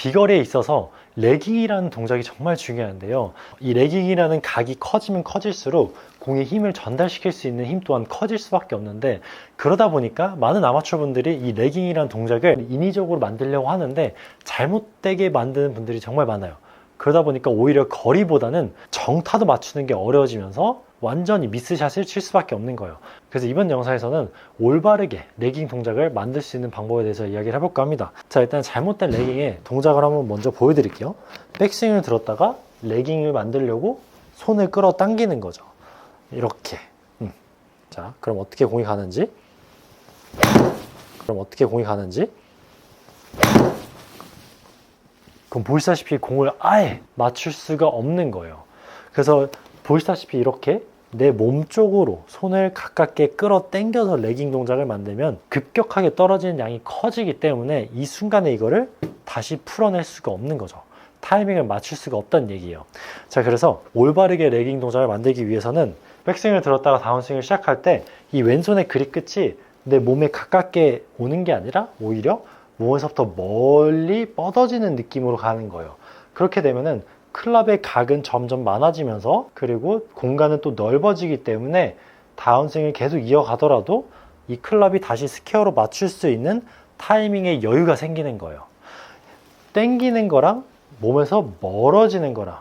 비거리에 있어서 레깅이라는 동작이 정말 중요한데요. 이 레깅이라는 각이 커지면 커질수록 공에 힘을 전달시킬 수 있는 힘 또한 커질 수밖에 없는데 그러다 보니까 많은 아마추어 분들이 이 레깅이라는 동작을 인위적으로 만들려고 하는데 잘못되게 만드는 분들이 정말 많아요. 그러다 보니까 오히려 거리보다는 정타도 맞추는 게 어려워지면서 완전히 미스샷을 칠 수밖에 없는 거예요. 그래서 이번 영상에서는 올바르게 레깅 동작을 만들 수 있는 방법에 대해서 이야기를 해볼까 합니다. 자, 일단 잘못된 레깅의 동작을 한번 먼저 보여드릴게요. 백스윙을 들었다가 레깅을 만들려고 손을 끌어 당기는 거죠. 이렇게. 음. 자, 그럼 어떻게 공이 가는지? 그럼 어떻게 공이 가는지? 그럼 보시다시피 공을 아예 맞출 수가 없는 거예요. 그래서 보시다시피 이렇게 내 몸 쪽으로 손을 가깝게 끌어 당겨서 레깅 동작을 만들면 급격하게 떨어지는 양이 커지기 때문에 이 순간에 이거를 다시 풀어낼 수가 없는 거죠. 타이밍을 맞출 수가 없다는 얘기예요. 자, 그래서 올바르게 레깅 동작을 만들기 위해서는 백스윙을 들었다가 다운스윙을 시작할 때 이 왼손의 그립 끝이 내 몸에 가깝게 오는 게 아니라 오히려 몸에서부터 멀리 뻗어지는 느낌으로 가는 거예요. 그렇게 되면은 클럽의 각은 점점 많아지면서 그리고 공간은 또 넓어지기 때문에 다운스윙을 계속 이어가더라도 이 클럽이 다시 스퀘어로 맞출 수 있는 타이밍의 여유가 생기는 거예요. 땡기는 거랑 몸에서 멀어지는 거랑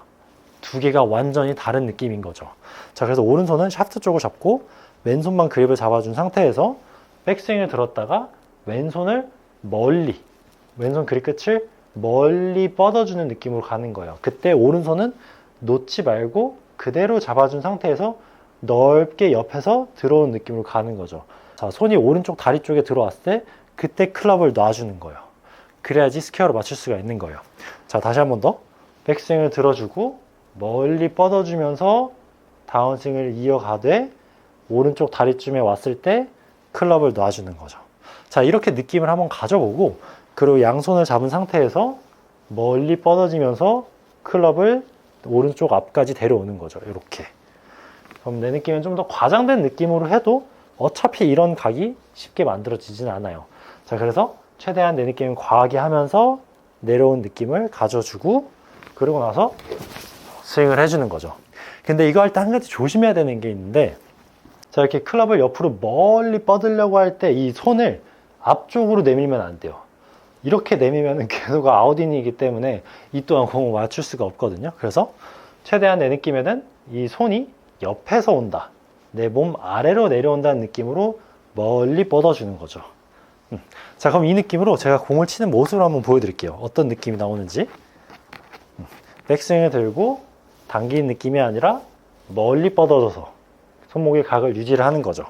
두 개가 완전히 다른 느낌인 거죠. 자, 그래서 오른손은 샤프트 쪽을 잡고 왼손만 그립을 잡아준 상태에서 백스윙을 들었다가 왼손을 멀리 왼손 그립 끝을 멀리 뻗어주는 느낌으로 가는 거예요. 그때 오른손은 놓지 말고 그대로 잡아준 상태에서 넓게 옆에서 들어온 느낌으로 가는 거죠. 자, 손이 오른쪽 다리 쪽에 들어왔을 때 그때 클럽을 놔주는 거예요. 그래야지 스퀘어로 맞출 수가 있는 거예요. 자, 다시 한 번 더. 백스윙을 들어주고 멀리 뻗어주면서 다운스윙을 이어가되 오른쪽 다리쯤에 왔을 때 클럽을 놔주는 거죠. 자, 이렇게 느낌을 한번 가져보고 그리고 양손을 잡은 상태에서 멀리 뻗어지면서 클럽을 오른쪽 앞까지 데려오는 거죠. 이렇게. 그럼 내 느낌은 좀 더 과장된 느낌으로 해도 어차피 이런 각이 쉽게 만들어지진 않아요. 자, 그래서 최대한 내 느낌을 과하게 하면서 내려온 느낌을 가져주고 그러고 나서 스윙을 해주는 거죠. 근데 이거 할 때 한 가지 조심해야 되는 게 있는데 자, 이렇게 클럽을 옆으로 멀리 뻗으려고 할 때 이 손을 앞쪽으로 내밀면 안 돼요. 이렇게 내밀면 계속 아웃인이기 때문에 이 또한 공을 맞출 수가 없거든요. 그래서 최대한 내 느낌에는 이 손이 옆에서 온다. 내 몸 아래로 내려온다는 느낌으로 멀리 뻗어주는 거죠. 음. 자, 그럼 이 느낌으로 제가 공을 치는 모습을 한번 보여드릴게요. 어떤 느낌이 나오는지. 음. 백스윙을 들고 당기는 느낌이 아니라 멀리 뻗어져서 손목의 각을 유지를 하는 거죠.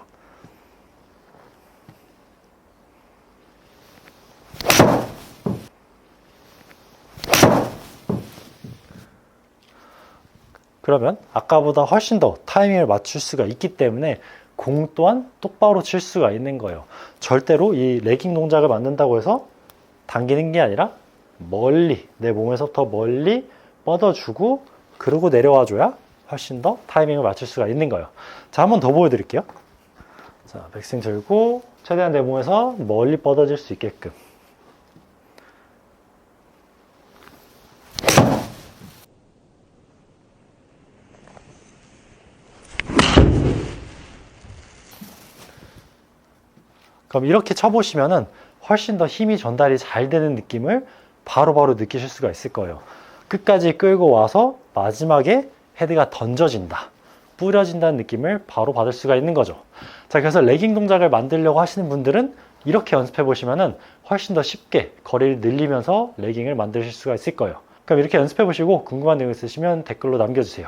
그러면 아까보다 훨씬 더 타이밍을 맞출 수가 있기 때문에 공 또한 똑바로 칠 수가 있는 거예요. 절대로 이 레깅 동작을 만든다고 해서 당기는 게 아니라 멀리 내 몸에서부터 멀리 뻗어주고 그러고 내려와 줘야 훨씬 더 타이밍을 맞출 수가 있는 거예요. 자, 한 번 더 보여드릴게요. 자, 백스윙 들고 최대한 내 몸에서 멀리 뻗어질 수 있게끔. 그럼 이렇게 쳐보시면은 훨씬 더 힘이 전달이 잘 되는 느낌을 바로 바로 느끼실 수가 있을 거예요. 끝까지 끌고 와서 마지막에 헤드가 던져진다. 뿌려진다는 느낌을 바로 받을 수가 있는 거죠. 자, 그래서 레깅 동작을 만들려고 하시는 분들은 이렇게 연습해 보시면은 훨씬 더 쉽게 거리를 늘리면서 레깅을 만드실 수가 있을 거예요. 그럼 이렇게 연습해 보시고 궁금한 내용 있으시면 댓글로 남겨주세요.